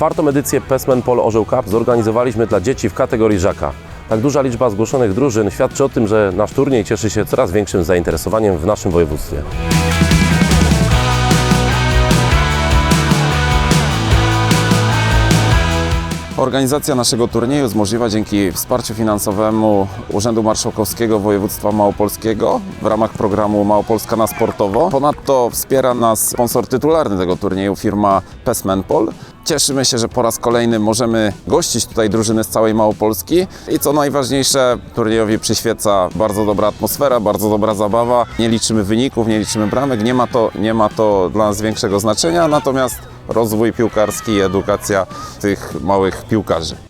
Czwartą edycję Pesmen Pol Orzeł Cup zorganizowaliśmy dla dzieci w kategorii żaka. Tak duża liczba zgłoszonych drużyn świadczy o tym, że nasz turniej cieszy się coraz większym zainteresowaniem w naszym województwie. Organizacja naszego turnieju jest możliwa dzięki wsparciu finansowemu Urzędu Marszałkowskiego Województwa Małopolskiego w ramach programu Małopolska na sportowo. Ponadto wspiera nas sponsor tytularny tego turnieju, firma Pesmenpol. Cieszymy się, że po raz kolejny możemy gościć tutaj drużyny z całej Małopolski i co najważniejsze, turniejowi przyświeca bardzo dobra atmosfera, bardzo dobra zabawa. Nie liczymy wyników, nie liczymy bramek, nie ma to, nie ma to dla nas większego znaczenia, natomiast rozwój piłkarski i edukacja tych małych piłkarzy.